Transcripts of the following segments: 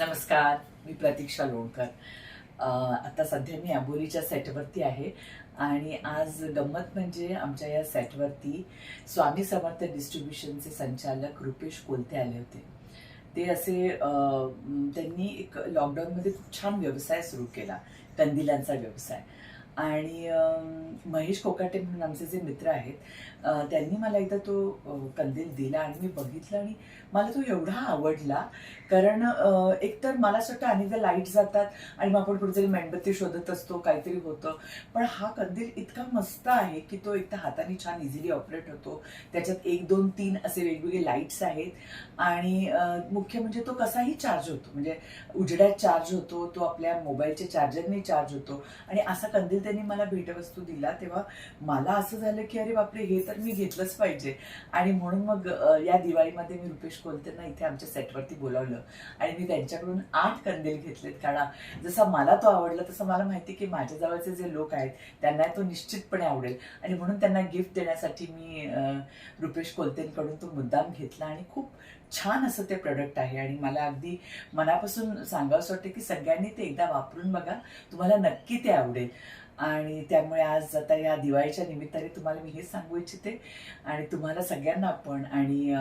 नमस्कार मी प्रतीक्षा लोणकर. आता सध्या मी आंबोलीच्या सेटवरती आहे आणि आज गंमत म्हणजे आमच्या या सेटवरती स्वामी समर्थ डिस्ट्रीब्युशनचे संचालक रुपेश कोलते आले होते. ते असे त्यांनी एक लॉकडाऊनमध्ये खूप छान व्यवसाय सुरू केला कंदिलांचा व्यवसाय. आणि महेश कोकाटे म्हणून आमचे जे मित्र आहेत त्यांनी मला एकदा तो कंदील दिला आणि मी बघितला आणि मला तो एवढा आवडला. कारण एकतर मला असं वाटतं अनेकदा लाइट जातात आणि मग आपण कुठेतरी मेणबत्ती शोधत असतो काहीतरी होतं. पण हा कंदील इतका मस्त आहे की तो एकदा हाताने छान इझिली ऑपरेट होतो. त्याच्यात एक दोन तीन असे वेगवेगळे लाईट्स आहेत. आणि मुख्य म्हणजे तो कसाही चार्ज होतो. म्हणजे उजड्यात चार्ज होतो तो आपल्या मोबाईलच्या चार्जरने चार्ज होतो. आणि असा कंदील त्यांनी मला भेटवस्तू दिला तेव्हा मला असं झालं की अरे बापरे हे तर मी घेतलंच पाहिजे. आणि म्हणून मग या दिवाळीमध्ये मी रुपेश कोलतेंना इथे आमच्या सेटवरती बोलावलं. आणि मी त्यांच्याकडून आठ कंदील घेतलेत कारण जसा मला तो आवडला तसं मला माहिती की माझ्या जवळचे जे लोक आहेत त्यांना तो निश्चितपणे आवडेल. आणि म्हणून त्यांना गिफ्ट देण्यासाठी मी रुपेश कोलतेंकडून तो मुद्दाम घेतला. आणि खूप छान असं ते प्रोडक्ट आहे. आणि मला अगदी मनापासून सांगावंसं वाटतं की सगळ्यांनी ते एकदा वापरून बघा. तुम्हाला नक्की ते आवडेल. आणि त्यामुळे आज आता या दिवाळीच्या निमित्ताने तुम्हाला मी हे सांगू इच्छिते. आणि तुम्हाला सगळ्यांना पण आणि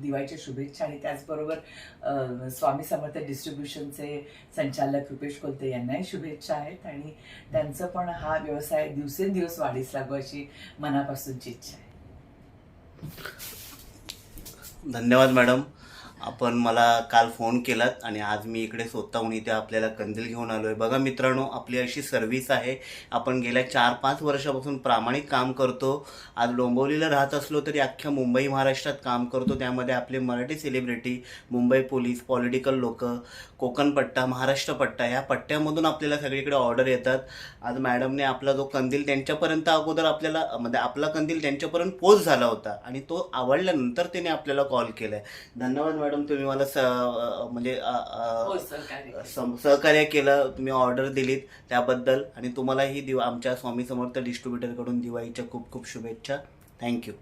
दिवाळीच्या शुभेच्छा आणि त्याचबरोबर स्वामी समर्थ डिस्ट्रीब्युशनचे संचालक रुपेश कोलते यांनाही शुभेच्छा आहेत. आणि त्यांचं पण हा व्यवसाय दिवसेंदिवस वाढीस लागू अशी मनापासूनची इच्छा आहे. धन्यवाद मॅडम. आपण मला काल फोन केलात आणि आज मी इकडे स्वतःहून इथे आपल्याला कंदील घेऊन आलो आहे बघा मित्रांनो आपली अशी सर्व्हिस आहे. आपण गेल्या चार पाच वर्षापासून प्रामाणिक काम करतो. आज डोंबिवलीला राहत असलो तरी अख्ख्या मुंबई महाराष्ट्रात काम करतो. त्यामध्ये आपले Marathi celebrity Mumbai police political लोक कोकण पट्टा महाराष्ट्र पट्टा ह्या पट्ट्यामधून आपल्याला सगळीकडे ऑर्डर येतात. आज मॅडमने आपला जो कंदील त्यांच्यापर्यंत अगोदर आपल्याला म्हणजे आपला कंदील त्यांच्यापर्यंत पोच झाला होता आणि तो आवडल्यानंतर त्याने आपल्याला कॉल केला आहे धन्यवाद मॅडम तुम्ही मला म्हणजे हो सहकार्य केलं. तुम्ही ऑर्डर दिलीत त्याबद्दल आणि तुम्हालाही दिवा आमच्या स्वामी समर्थ डिस्ट्रीब्युटरकडून दिवाळीच्या खूप खूप शुभेच्छा. थँक्यू.